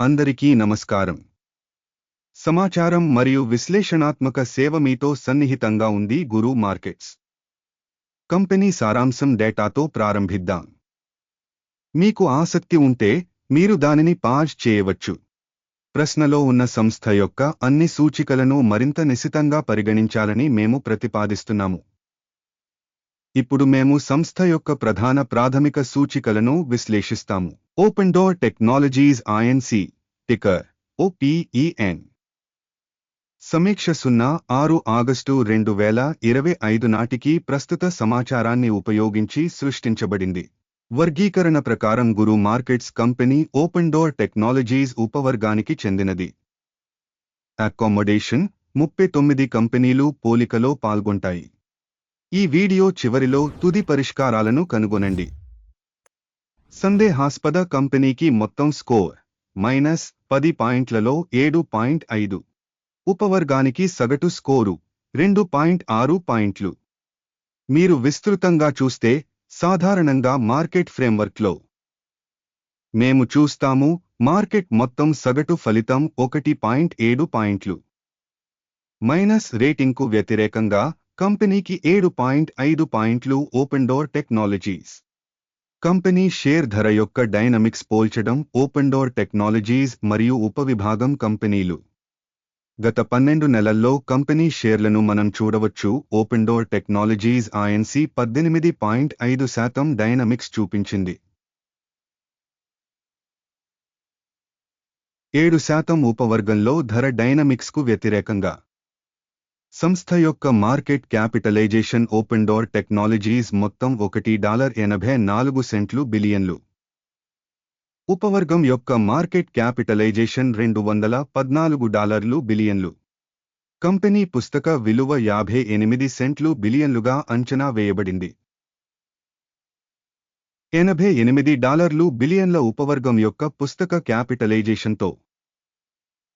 అందరికీ నమస్కారం. సమాచారం మరియు విశ్లేషణాత్మక సేవ మీతో సన్నిహితంగా ఉంది గురు మార్కెట్స్. కంపెనీ సారాంశం డేటాతో ప్రారంభిద్దాం. మీకు ఆసక్తి ఉంటే మీరు దానిని పాజ్ చేయవచ్చు. ప్రశ్నలో ఉన్న సంస్థ యొక్క అన్ని సూచికలను మరింత నిశితంగా పరిగణించాలని మేము ప్రతిపాదిస్తున్నాము. ఇప్పుడు మేము సంస్థ యొక్క ప్రధాన ప్రాథమిక సూచికలను విశ్లేషిస్తాము. Open door technologies INC ticker O P E N సమీక్ష సున్నా ఆరు ఆగస్టు రెండు వేల ఇరవై ఐదు నాటికి ప్రస్తుత సమాచారాన్ని ఉపయోగించి సృష్టించబడింది. వర్గీకరణ ప్రకారం guru markets company open door technologies ఉపవర్గానికి చెందినది. అకామొడేషన్ ముప్పై తొమ్మిది కంపెనీలు పోలికలో పాల్గొంటాయి. ఈ వీడియో చివరిలో తుది పరిష్కారాలను కనుగొనండి. సందేహాస్పద కంపెనీకి మొత్తం స్కోర్ మైనస్ పది పాయింట్లలో ఏడు పాయింట్ ఐదు. ఉపవర్గానికి సగటు స్కోరు రెండు పాయింట్ ఆరు పాయింట్లు. మీరు విస్తృతంగా చూస్తే సాధారణంగా మార్కెట్ ఫ్రేమ్వర్క్లో. మేము చూస్తాము మార్కెట్ మొత్తం సగటు ఫలితం ఒకటి పాయింట్ ఏడు పాయింట్లు. మైనస్ రేటింగ్కు వ్యతిరేకంగా కంపెనీకి ఏడు పాయింట్ ఐదు పాయింట్లు open door technologies. Company share ధర యొక్క డైనమిక్స్ పోల్చడం ఓపెన్ డోర్ టెక్నాలజీస్ మరియు ఉపవిభాగం కంపెనీలు. గత పన్నెండు నెలల్లో కంపెనీ షేర్లను మనం చూడవచ్చు ఓపెన్ డోర్ టెక్నాలజీస్ ఐఎన్సి పద్దెనిమిది పాయింట్ ఐదు శాతం డైనమిక్స్ చూపించింది. ఏడు శాతం ఉపవర్గంలో ధర డైనమిక్స్కు వ్యతిరేకంగా. సంస్థ యొక్క market capitalisation open door technologies మొత్తం ఒకటి డాలర్ ఎనభై నాలుగు సెంట్లు బిలియన్లు. ఉపవర్గం యొక్క మార్కెట్ క్యాపిటలైజేషన్ రెండు వందల పద్నాలుగు డాలర్లు బిలియన్లు. కంపెనీ పుస్తక విలువ యాభై ఎనిమిది సెంట్లు బిలియన్లుగా అంచనా వేయబడింది. ఎనభై ఎనిమిది డాలర్లు బిలియన్ల ఉపవర్గం యొక్క పుస్తక క్యాపిటలైజేషన్తో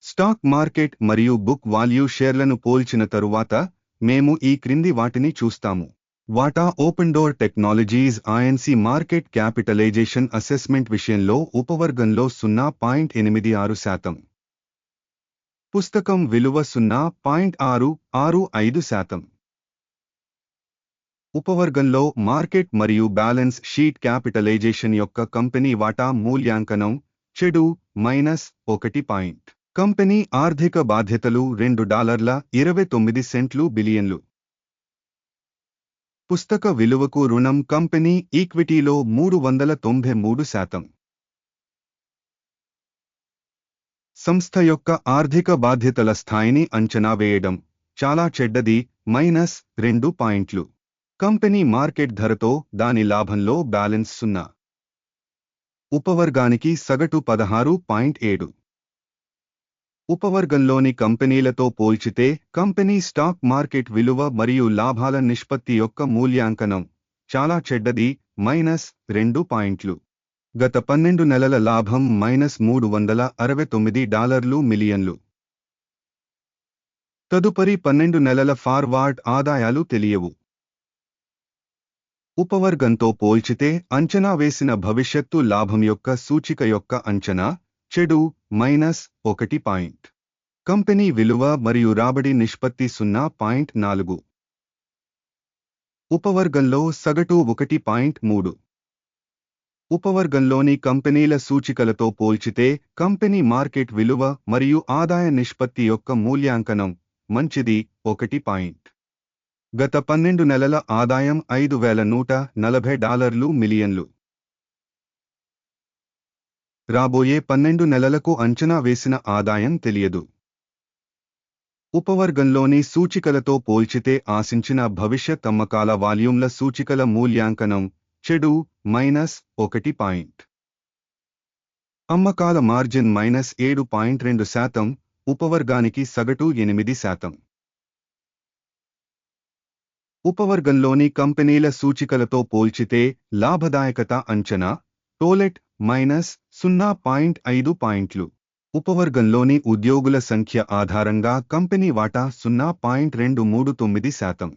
స్టాక్ మార్కెట్ మరియు బుక్ వాల్యూ షేర్లను పోల్చిన తరువాత మేము ఈ క్రింది వాటిని చూస్తాము. వాటా open door technologies INC market capitalisation assessment విషయంలో ఉపవర్గంలో సున్నా పాయింట్ ఎనిమిది ఆరు శాతం. పుస్తకం విలువ సున్నా పాయింట్ ఆరు ఆరు ఐదు శాతం. ఉపవర్గంలో మార్కెట్ మరియు బ్యాలెన్స్ షీట్ క్యాపిటలైజేషన్ యొక్క కంపెనీ వాటా మూల్యాంకనం చెడు మైనస్ ఒకటి పాయింట్. కంపెనీ ఆర్థిక బాధ్యతలు రెండు డాలర్ల ఇరవై తొమ్మిది సెంట్లు బిలియన్లు. పుస్తక విలువకు రుణం కంపెనీ ఈక్విటీలో మూడు వందల తొంభై మూడు శాతం. సంస్థ యొక్క ఆర్థిక బాధ్యతల స్థాయిని అంచనా వేయడం చాలా చెడ్డది మైనస్ రెండు పాయింట్లు. కంపెనీ మార్కెట్ ధరతో దాని లాభంలో బ్యాలెన్స్ సున్నా. ఉపవర్గానికి సగటు పదహారు పాయింట్ ఏడు. ఉపవర్గంలోని కంపెనీలతో పోల్చితే కంపెనీ స్టాక్ మార్కెట్ విలువ మరియు లాభాల నిష్పత్తి యొక్క మూల్యాంకనం చాలా చెడ్డది మైనస్ రెండు పాయింట్లు. గత పన్నెండు నెలల లాభం మైనస్ మూడు వందల అరవై తొమ్మిది డాలర్లు మిలియన్లు. తదుపరి పన్నెండు నెలల ఫార్వార్డ్ ఆదాయాలు తెలియవు. ఉపవర్గంతో పోల్చితే అంచనా వేసిన భవిష్యత్తు లాభం యొక్క సూచిక యొక్క అంచనా చెడు మైనస్ ఒకటి పాయింట్. కంపెనీ విలువ మరియు రాబడి నిష్పత్తి సున్నా పాయింట్ నాలుగు. ఉపవర్గంలో సగటు ఒకటి పాయింట్ మూడు. ఉపవర్గంలోని కంపెనీల సూచికలతో పోల్చితే కంపెనీ మార్కెట్ విలువ మరియు ఆదాయ నిష్పత్తి యొక్క మూల్యాంకనం మంచిది ఒకటి పాయింట్. గత పన్నెండు నెలల ఆదాయం ఐదు వేల నూట నలభై డాలర్లు మిలియన్లు. రాబోయే పన్నెండు నెలలకు అంచనా వేసిన ఆదాయం తెలియదు. ఉపవర్గంలోని సూచికలతో పోల్చితే ఆశించిన భవిష్యత్ అమ్మకాల వాల్యూమ్ల సూచికల మూల్యాంకనం చెడు మైనస్ ఒకటి పాయింట్. అమ్మకాల మార్జిన్ మైనస్ ఏడు పాయింట్ రెండు శాతం ఉపవర్గానికి సగటు ఎనిమిది శాతం. ఉపవర్గంలోని కంపెనీల సూచికలతో పోల్చితే లాభదాయకత అంచనా టోలెట్ మైనస్ సున్నా పాయింట్ ఐదు పాయింట్లు. ఉపవర్గంలోని ఉద్యోగుల సంఖ్య ఆధారంగా కంపెనీ వాటా సున్నా పాయింట్ రెండు మూడు తొమ్మిది శాతం.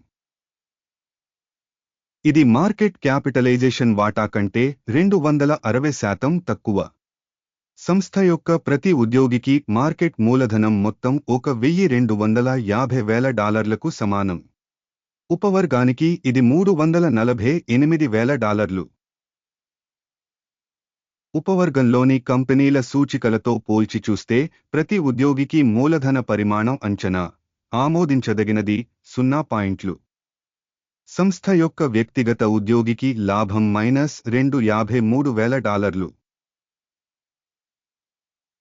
ఇది మార్కెట్ క్యాపిటలైజేషన్ వాటా కంటే రెండు వందల అరవై శాతం తక్కువ. సంస్థ యొక్క ప్రతి ఉద్యోగికి మార్కెట్ మూలధనం మొత్తం ఒక వెయ్యి రెండు వందల యాభై వేల డాలర్లకు సమానం. ఉపవర్గానికి ఇది మూడు వందల నలభై ఎనిమిది వేల డాలర్లు. ఉపవర్గంలోని కంపెనీల సూచికలతో పోల్చి చూస్తే ప్రతి ఉద్యోగికి మూలధన పరిమాణం అంచనా ఆమోదించదగినది సున్నా పాయింట్లు. సంస్థ యొక్క వ్యక్తిగత ఉద్యోగికి లాభం మైనస్ రెండు యాభై మూడు వేల డాలర్లు.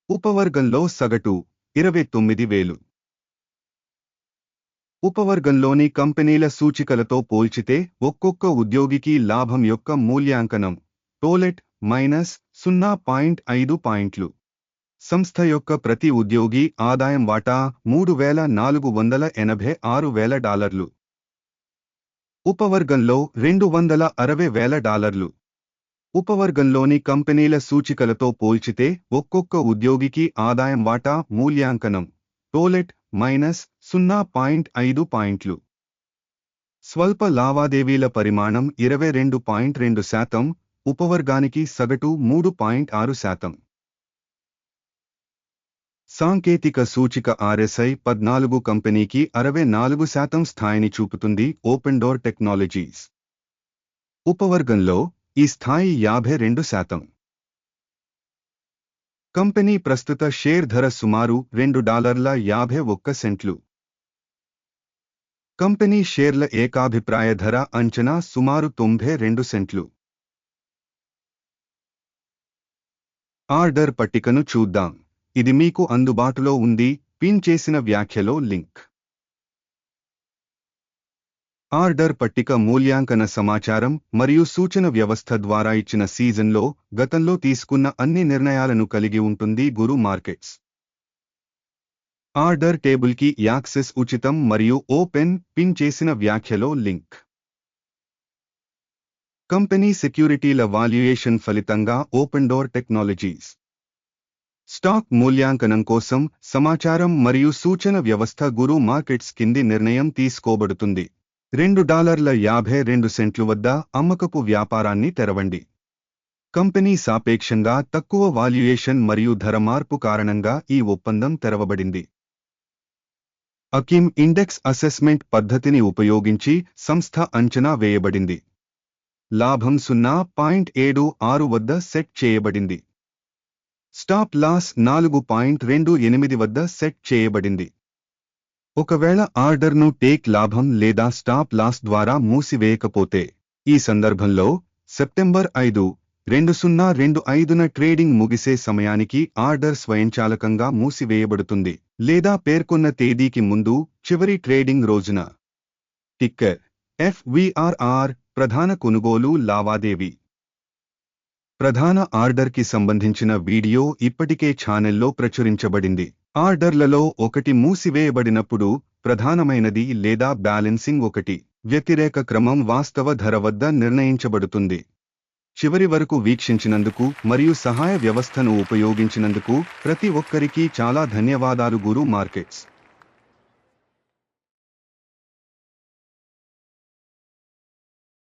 ఉపవర్గంలో సగటు ఇరవై తొమ్మిది వేలు. ఉపవర్గంలోని కంపెనీల సూచికలతో పోల్చితే ఒక్కొక్క ఉద్యోగికి లాభం యొక్క మూల్యాంకనం టోలెట్ మైనస్ సున్నా పాయింట్ ఐదు పాయింట్లు. సంస్థ యొక్క ప్రతి ఉద్యోగి ఆదాయం వాటా మూడు వేల నాలుగు వందల ఎనభై ఆరు వేల డాలర్లు. ఉపవర్గంలో రెండు వందల అరవై వేల డాలర్లు. ఉపవర్గంలోని కంపెనీల సూచికలతో పోల్చితే ఒక్కొక్క ఉద్యోగికి ఆదాయం వాటా మూల్యాంకనం టోలెట్ మైనస్ సున్నా పాయింట్ ఐదు పాయింట్లు. స్వల్ప లావాదేవీల పరిమాణం ఇరవై రెండు పాయింట్ రెండు శాతం ఉపవర్గానికి సగటు మూడు పాయింట్ ఆరు శాతం. సాంకేతిక సూచిక ఆర్ఎస్ఐ పద్నాలుగు కంపెనీకి అరవై నాలుగు శాతం స్థాయిని చూపుతుంది ఓపెన్ డోర్ టెక్నాలజీస్. ఉపవర్గంలో ఈ స్థాయి యాభై రెండు శాతం. కంపెనీ ప్రస్తుత షేర్ ధర సుమారు రెండు డాలర్ల యాభై ఒక్క సెంట్లు. కంపెనీ షేర్ల ఏకాభిప్రాయ ధర అంచనా సుమారు తొంభై రెండు సెంట్లు. ఆర్డర్ పట్టికను చూద్దాం. ఇది మీకు అందుబాటులో ఉంది. పిన్ చేసిన వ్యాఖ్యలో లింక్. ఆర్డర్ పట్టిక మూల్యాంకన సమాచారం మరియు సూచన వ్యవస్థ ద్వారా ఇచ్చిన సీజన్లో గతంలో తీసుకున్న అన్ని నిర్ణయాలను కలిగి ఉంటుంది గురు మార్కెట్స్. ఆర్డర్ టేబుల్కి యాక్సెస్ ఉచితం మరియు ఓపెన్ పిన్ చేసిన వ్యాఖ్యలో లింక్. కంపెనీ సెక్యూరిటీల వాల్యుయేషన్ ఫలితంగా ఓపెన్ డోర్ టెక్నాలజీస్. స్టాక్ మూల్యాంకనం కోసం సమాచారం మరియు సూచన వ్యవస్థ గురు మార్కెట్స్ కింది నిర్ణయం తీసుకోబడుతుంది. రెండు డాలర్ల యాభై రెండు సెంట్లు వద్ద అమ్మకపు వ్యాపారాన్ని తెరవండి. కంపెనీ సాపేక్షంగా తక్కువ వాల్యుయేషన్ మరియు ధర మార్పు కారణంగా ఈ ఒప్పందం తెరవబడింది. అకిమ్ ఇండెక్స్ అసెస్మెంట్ పద్ధతిని ఉపయోగించి సంస్థ అంచనా వేయబడింది. లాభం సున్నా పాయింట్ ఏడు ఆరు వద్ద సెట్ చేయబడింది. స్టాప్ లాస్ నాలుగు పాయింట్ రెండు ఎనిమిది వద్ద సెట్ చేయబడింది. ఒకవేళ ఆర్డర్ను టేక్ లాభం లేదా స్టాప్ లాస్ ద్వారా మూసివేయకపోతే ఈ సందర్భంలో సెప్టెంబర్ ఐదు రెండు సున్నా రెండు ఐదున ట్రేడింగ్ ముగిసే సమయానికి ఆర్డర్ స్వయంచాలకంగా మూసివేయబడుతుంది లేదా పేర్కొన్న తేదీకి ముందు చివరి ట్రేడింగ్ రోజున. టిక్కర్ ఎఫ్విఆర్ఆర్ ప్రధాన కొనుగోలు లావాదేవీ. ప్రధాన ఆర్డర్కి సంబంధించిన వీడియో ఇప్పటికే ఛానెల్లో ప్రచురించబడింది. ఆర్డర్లలో ఒకటి మూసివేయబడినప్పుడు ప్రధానమైనది లేదా బ్యాలెన్సింగ్ ఒకటి. వ్యతిరేక క్రమం వాస్తవ ధర వద్ద నిర్ణయించబడుతుంది. చివరి వరకు వీక్షించినందుకు మరియు సహాయ వ్యవస్థను ఉపయోగించినందుకు ప్రతి ఒక్కరికి చాలా ధన్యవాదాలు గురు మార్కెట్స్.